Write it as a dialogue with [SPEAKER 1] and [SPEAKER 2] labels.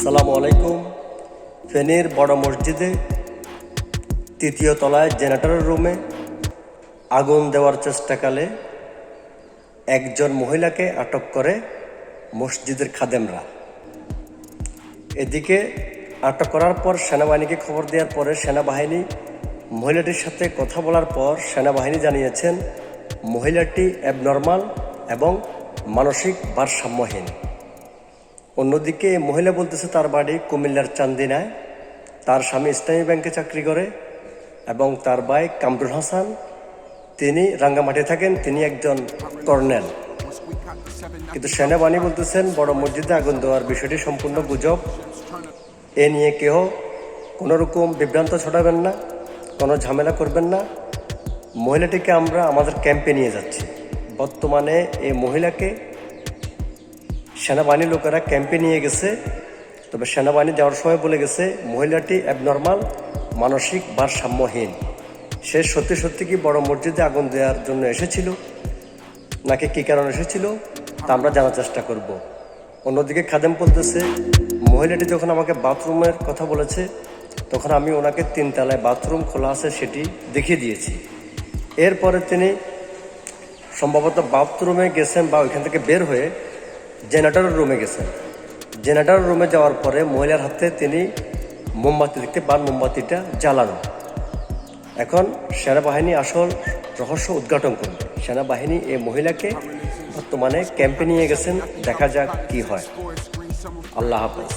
[SPEAKER 1] আসসালামু আলাইকুম। ফেনীর বড় মসজিদে তৃতীয় তলায় জেনারেটরের রুমে আগুন দেওয়ার চেষ্টাকালে একজন মহিলাকে আটক করে মসজিদের খাদেমরা। এদিকে আটক করার পর সেনাবাহিনীকে খবর দেওয়ার পরে সেনাবাহিনী মহিলাটির সাথে কথা বলার পর সেনাবাহিনী জানিয়েছেন, মহিলাটি অ্যাবনর্মাল এবং মানসিক ভারসাম্যহীন। অন্যদিকে মহিলা বলতেছে তার বাড়ি কুমিল্লার চান্দিনায়। তার স্বামী ইসলামী ব্যাংকে চাকরি করে এবং তার ভাই কামরুল হাসান। তিনি রাঙ্গামাটি থাকেন, তিনি একজন কর্নেল। কিন্তু সেনাবাহিনী বলতেছেন, বড় মসজিদে আগুন দেওয়ার বিষয়টি সম্পূর্ণ গুজব। এ নিয়ে কেহ কোনো রকম বিভ্রান্ত ছড়াবেন না, কোনো ঝামেলা করবেন না। মহিলাটিকে আমরা আমাদের ক্যাম্পে নিয়ে যাচ্ছি। বর্তমানে এই মহিলাকে সেনাবাহিনীর লোকেরা ক্যাম্পে নিয়ে গেছে। তবে সেনাবাহিনী যাওয়ার সময় বলে গেছে, মহিলাটি অ্যাবনর্মাল মানসিক ভারসাম্যহীন। সে সত্যি সত্যি কি বড় মসজিদে আগুন দেওয়ার জন্য এসেছিল? নাকি কী কারণে এসেছিল? তা আমরা জানার চেষ্টা করব। অন্যদিকে খাদেম বলতেছে, মহিলাটি যখন আমাকে বাথরুমের কথা বলেছে, তখন আমি ওনাকে তিনতলায় বাথরুম খোলা আছে সেটি দেখিয়ে দিয়েছি। এরপরে তিনি সম্ভবত বাথরুমে গেছেন বা ওইখান থেকে বের হয়ে জেনারেটরের রুমে গেছেন জেনারেটর রুমে যাওয়ার পরে মহিলার হাতে তিনি মোমবাতি দেখতে পান, মোমবাতিটা জ্বালানো। এখন সেনাবাহিনী আসল রহস্য উদ্ঘাটন করবে। সেনাবাহিনী এই মহিলাকে বর্তমানে ক্যাম্পে নিয়ে গেছেন, দেখা যাক কি হয়। আল্লাহ হাফেজ।